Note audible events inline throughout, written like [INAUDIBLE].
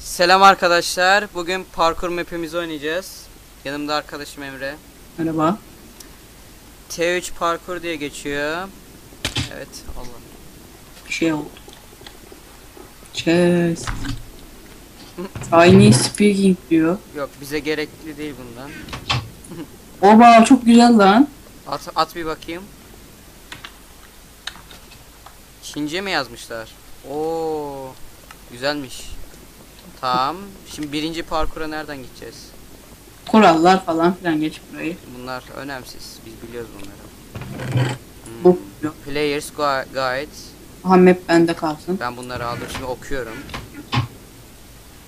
Selam arkadaşlar. Bugün parkur map'imizi oynayacağız. Yanımda arkadaşım Emre. Merhaba. T3 parkur diye geçiyor. Evet, Allah. Bir şey oldu. Chest. Chinese speaking diyor. Yok, bize gerekli değil bundan. [LAUGHS] Oba çok güzel lan. At, at bir bakayım. Çince mi yazmışlar? Oo, güzelmiş. Tamam. Şimdi birinci parkura nereden gideceğiz? Kurallar falan filan geç burayı. Bunlar önemsiz. Biz biliyoruz bunları. Hmm. Bu yok. Players Gui- Guide. Aha map bende kalsın. Ben bunları aldım şimdi okuyorum.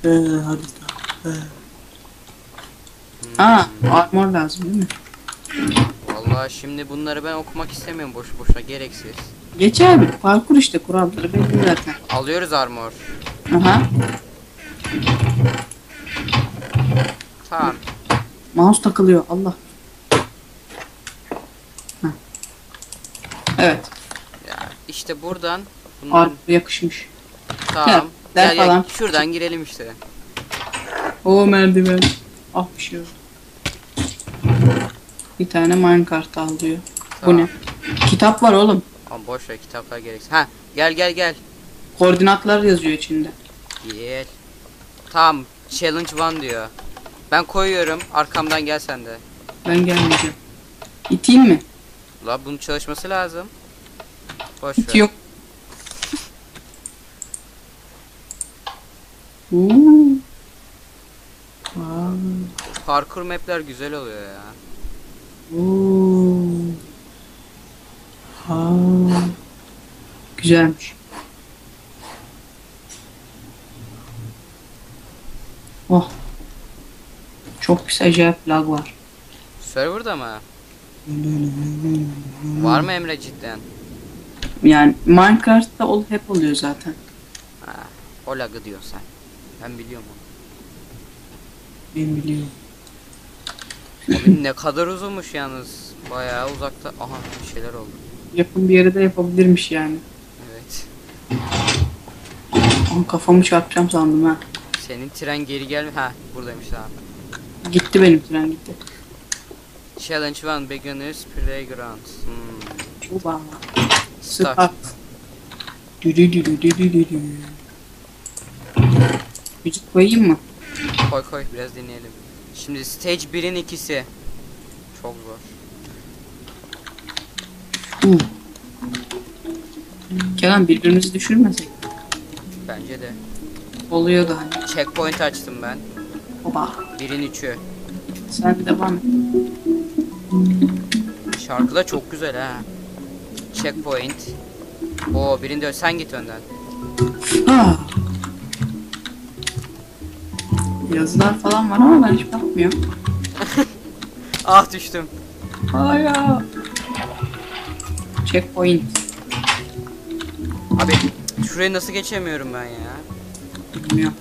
Ee, harita. Ee. Aa armor lazım değil mi? Vallahi şimdi bunları ben okumak istemiyorum boşu boşuna gereksiz. Geç abi. Parkur işte kuralları belli zaten. Alıyoruz armor. Aha. Tamam. Mouse takılıyor. Allah. Heh. Evet. Ya işte buradan bundan yakışmış. tamam. der Gel, gel, falan. şuradan girelim işte. O merdiven. Ah bir şey yok. Bir tane minecart al diyor. Tamam. Bu ne? Kitap var oğlum. Ama boş ver kitaplar gereksiz. Ha gel gel gel. Koordinatlar yazıyor içinde. Gel. Tamam. Challenge 1 diyor. Ben koyuyorum. Arkamdan gel sen de. Ben gelmeyeceğim. İteyim mi? La bunun çalışması lazım. Boş ver. Aa, Parkur mapler güzel oluyor ya. uuu. Aa. Güzelmiş. Oh. Çok pis acayip lag var. Serverda mı? Var mı Emre cidden? Yani Minecraft'ta ol hep oluyor zaten. Ha, o lagı diyorsun sen. Ben biliyorum onu. Ben biliyorum. Abi ne kadar uzunmuş yalnız. Bayağı uzakta. Aha bir şeyler oldu. Yakın bir yere de yapabilirmiş yani. Evet. Ama kafamı çarpacağım sandım ha. Senin tren geri gelme. Ha buradaymış abi. Gitti benim tren gitti. Challenge 1 Beginners Playground. Hmm. Uba. Start. Start. Dü dü dü dü dü dü dü dü. Müzik koyayım mı? Koy koy biraz deneyelim. Şimdi stage 1'in ikisi. Çok zor. Uh. Kenan birbirimizi düşürmesek. Bence de. Oluyor da hani. Checkpoint açtım ben. Oba. Birin üçü. Sen devam et. Şarkı da çok güzel ha. Checkpoint. Oo birinde sen git önden. Yazılar falan var ama ben hiç bakmıyorum. [LAUGHS] Ah düştüm. Hayır. Checkpoint. Abi şurayı nasıl geçemiyorum ben ya? Bilmiyorum.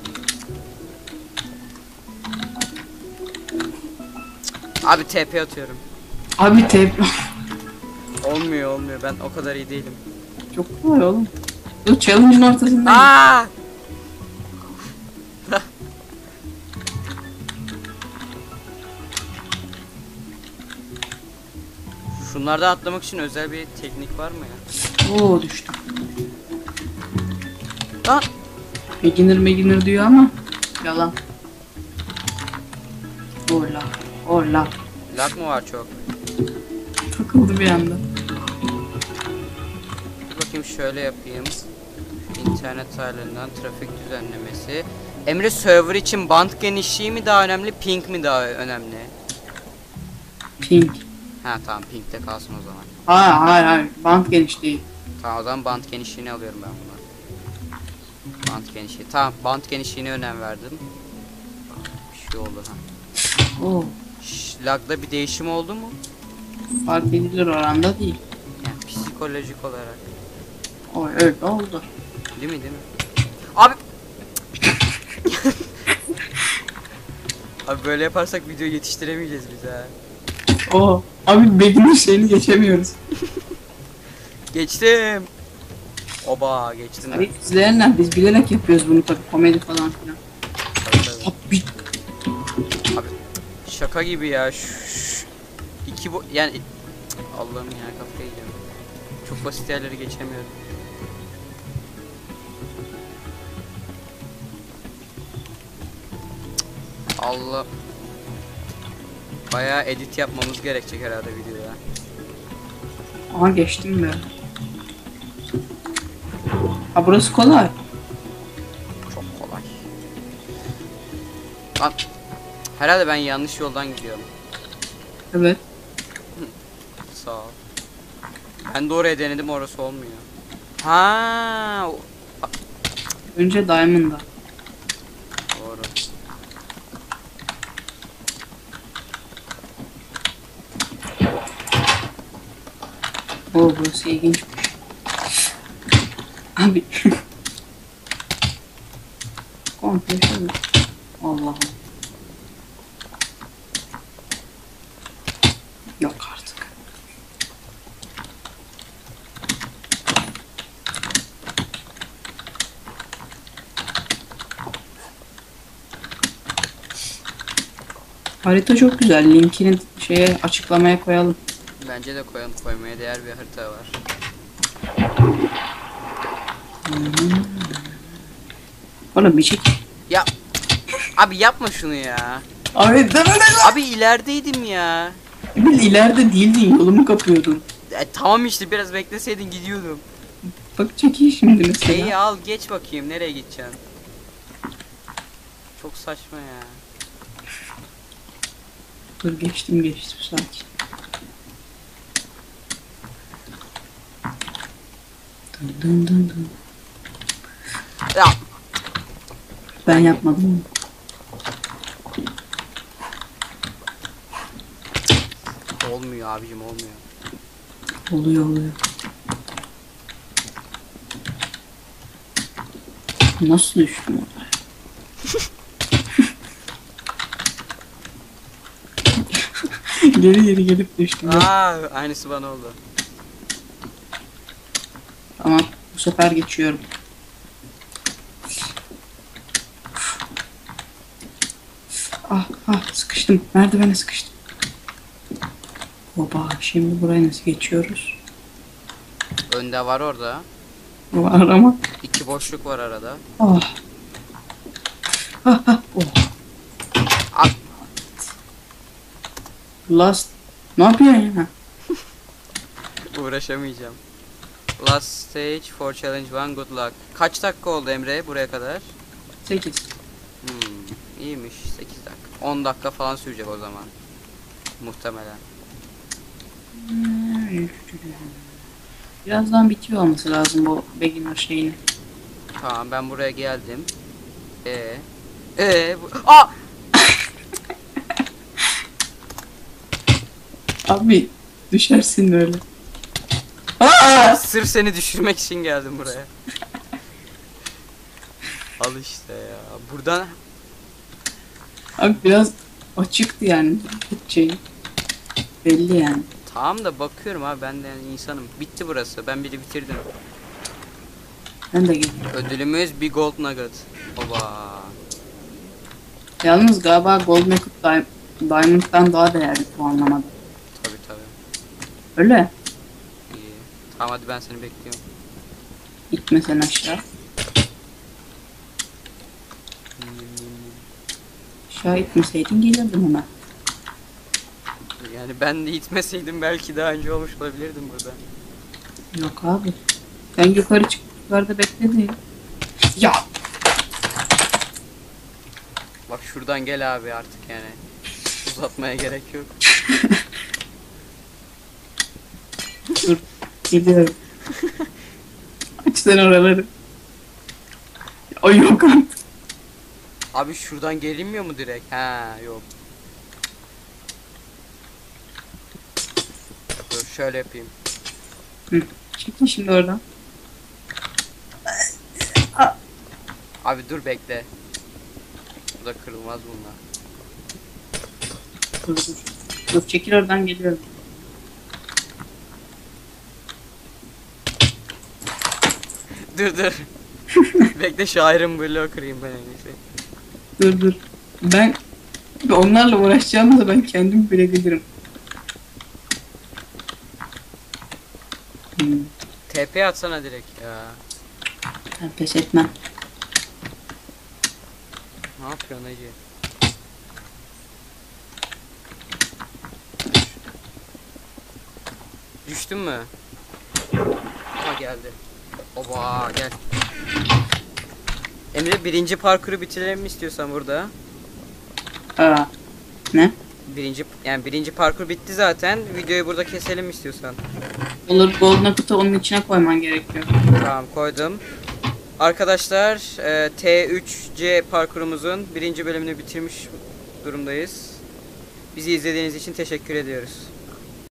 Abi TP atıyorum. Abi tep [LAUGHS] Olmuyor olmuyor ben o kadar iyi değilim. çok kolay oğlum. Bu challenge'ın ortasındayım. Aa! Şunlardan atlamak için özel bir teknik var mı ya? Oo düştüm. Lan! Beginner beginner diyor ama yalan. Orla. Orla. Lag mı var çok? Takıldı bir anda. Dur bakayım şöyle yapayım. İnternet ayarlarından trafik düzenlemesi. Emre server için band genişliği mi daha önemli, ping mi daha önemli? Pink. Ha tamam ping'de kalsın o zaman. Hayır hayır hayır. Band geniş değil. Tamam o zaman band genişliğini alıyorum ben buna. Band genişliği. Tamam band genişliğine önem verdim. Bir şey oldu ha. Oo. Şş, lagda bir değişim oldu mu? Fark edilir oranda değil. Yani psikolojik olarak. O öyle oldu. Değil mi değil mi? Abi [LAUGHS] Abi böyle yaparsak video yetiştiremeyeceğiz biz ha. Oo. Abi beginner şeyini geçemiyoruz. [LAUGHS] Geçtim. Oba geçtim. Hani izleyenler biz bilerek yapıyoruz bunu tabii komedi falan filan. Abi şaka gibi ya. Şu- iki bu yani Allah'ım ya kafayı yiyorum. Çok basit yerleri geçemiyorum. Allah. Bayağı edit yapmamız gerekecek herhalde videoya. Aha geçtim be. Ha burası kolay. Çok kolay. Lan herhalde ben yanlış yoldan gidiyorum. Evet. Sağ ol. Ben de oraya denedim orası olmuyor. Ha, o- Önce Diamond'a. doğru. Oo burası ilginçmiş. Abi. Komple şöyle. Allah'ım. Yok artık. Harita çok güzel. Linkini şeye açıklamaya koyalım. Bence de koyalım koymaya değer bir harita var. Bana bir çek. Ya abi yapma şunu ya. Abi deme Abi ilerideydim ya. Bil ileride değildin yolumu kapıyordun. E, tamam işte biraz bekleseydin gidiyordum. Bak çekil şimdi mesela. Şeyi al geç bakayım nereye gideceksin? Çok saçma ya. Dur geçtim geçtim sakin. Dın dın dın dın. Ya Ben yapmadım. olmuyor abicim olmuyor. Oluyor oluyor. Nasıl düştüm oraya? [LAUGHS] geri geri gelip düştüm. Aa aynısı bana oldu. Tamam bu sefer geçiyorum. Ah ah sıkıştım. Merdivene sıkıştım. Oba şimdi buraya nasıl geçiyoruz? Önde var orada. Var ama. İki boşluk var arada. Ah. Ah ah. Oh. Al. Last. Ne yapıyorsun ya? [LAUGHS] Uğraşamayacağım. Last stage for challenge one good luck. Kaç dakika oldu Emre buraya kadar? 8. Hmm, iyiymiş 8 dakika. 10 dakika falan sürecek o zaman. Muhtemelen. Birazdan bitiyor olması lazım bu beginner şeyini. Tamam ben buraya geldim. E e bu Aa! [LAUGHS] Abi düşersin öyle. Aa! Sırf seni düşürmek için geldim buraya. [LAUGHS] Al işte ya. Buradan Abi biraz açıktı yani şey. Belli yani. tamam da bakıyorum abi ben de yani insanım. Bitti burası. Ben biri bitirdim. Ben de geliyorum. Ödülümüz bir gold nugget. Oba. Yalnız galiba Gold Nugget Di- Diamond'dan daha değerli puanlamada. Tabi tabi. Öyle. İyi. Tamam hadi ben seni bekliyorum. Gitme sen aşağı. Aşağı itmeseydin gelirdim hemen. Yani ben de itmeseydim belki daha önce olmuş olabilirdim burada. Yok abi. Sen yukarı çık. Yukarıda bekledin. Ya. Bak şuradan gel abi artık yani. Uzatmaya gerek yok. [LAUGHS] Dur. Gidiyorum. [LAUGHS] Aç sen oraları. Ay yok artık. Abi şuradan gelinmiyor mu direkt? Ha yok. Dur şöyle yapayım. Çekin şimdi oradan. Abi dur bekle. Bu da kırılmaz bunlar. Dur dur. Dur çekil oradan geliyorum. Dur dur. [LAUGHS] bekle şu Iron Block'u kırayım ben en iyisi. Dur dur. Ben onlarla uğraşacağımı da ben kendim bilebilirim. Hmm, TP atsana direkt ya. ben pes etmem. Ne yapıyorsun hacı? Düştün mü? Ha geldi. Oba gel. Emre birinci parkuru bitirelim mi istiyorsan burada? Aa, ne? Birinci yani birinci parkur bitti zaten. Videoyu burada keselim istiyorsan? Olur Golden Nugget'ı onun içine koyman gerekiyor. Tamam koydum. Arkadaşlar e, T3C parkurumuzun birinci bölümünü bitirmiş durumdayız. Bizi izlediğiniz için teşekkür ediyoruz.